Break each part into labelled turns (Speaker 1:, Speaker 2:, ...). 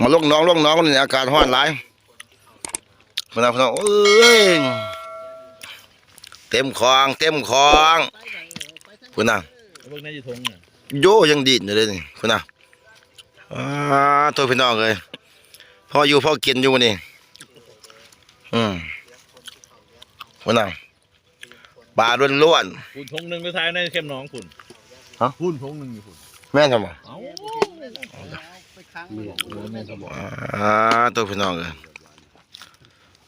Speaker 1: มาลงน้องลงน้องนี่อากาศร้อนหลายพนักพนักเอ้ยเต็มคลอง เต็มคลองคุณน่ะ
Speaker 2: เบิ่งในอยู่ทงน่ะ
Speaker 1: โยยังดีดอยู่เลยนี่คุณน่ะอ่าตัวพี่น้องเลยพ่ออยู่พ่อกินอยู่นี่อืมคุณน่ะปลาล้วน
Speaker 2: คุณทงหนึงไปทายในเข้มหน้องคุณ
Speaker 1: ฮะ
Speaker 2: คุณทงหนึงอยู่คุณ
Speaker 1: ๆแม่นทำไม
Speaker 2: เอ้า
Speaker 3: แม่ก็บอก
Speaker 1: อ่าตัวพี่น้องเลย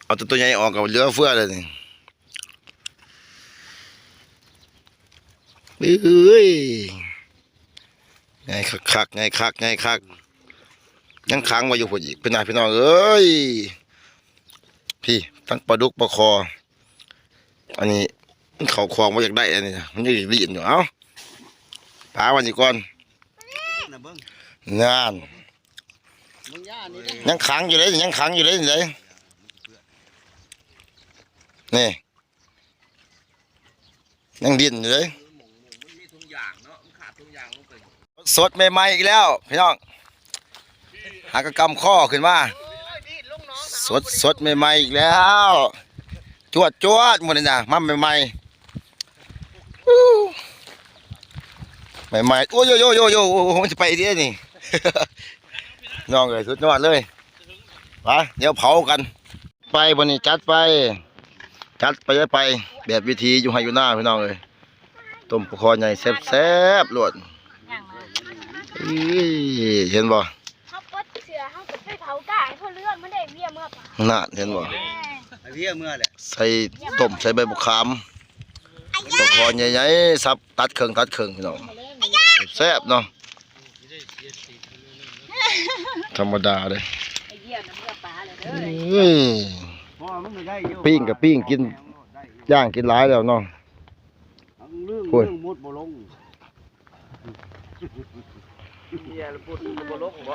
Speaker 1: เอาตัวตัวใหญ่ออกกับเหลือเฟือเลยนี่เอ้ยไงคักคักๆไงคักไงคักยังค้างไว้อยู่พอดีพี่นายพี่น้องเอ้ยพี่ทั้งปลาดุกปลาคอ อันนี้มันเขาคลองมาอยากได้อันนี้นะมันยังอีกดีอยู่เอ้าพาวันนี้ก่อน
Speaker 3: นะเบิ้ง
Speaker 1: งาน
Speaker 3: มึง ยั
Speaker 1: งขังอยู่เลยยังขังอยู่เลยนี่เลยนี่ยังดินอยู่เลยสดใหม่ๆอีกแล้วพี่น้องหากระกำข้อขึ้นมาสดสดใหม่ๆอีกแล้ว จวดจวดหมดเลยนะมาใหม่ๆใหม่ๆโอ้ยโยโยโยโยโอ้โหมันจะไปดินี่ น้องเอ้ยสุดยอดเลยมาเดี๋ยวเผากัน ไปบนนี้จัดไป จัดไปเลยไป แบบวิธีอยู่ให้อยู่หน้าพี่น้องเลยต้มปลาคอใหญ่แซ่บๆลวด
Speaker 4: อย่างมา
Speaker 1: อีเห็นบ่
Speaker 4: เขาปดเสือเขาก็ไปเผากายเขาเลือดมันได้เบี้ยเมื่อป่า
Speaker 1: น่ะเห็นบ่
Speaker 3: ไอ้เหี้ยเมื่อแหละ
Speaker 1: ใส่ต้มใส่ใบบุกขามปลาคอใหญ่ๆสับตัดเครื่องตัดเครื่องพี่น้องแซ่บเนาะ ธรรมดาเลย
Speaker 4: ไอ้เบี้ยมันเมื่อป่าเลยเด้อ
Speaker 1: อุ้ย
Speaker 3: พ่อมึงไม่ได้อยู่
Speaker 1: ปิ้งกับปิ้งกินย่างกินหลายแล้วเนาะ
Speaker 3: เรื่อง
Speaker 1: โอ้ย
Speaker 3: เรื่องมุดบ่ลงเหี้ยแล้วพูดบ่ลงบ่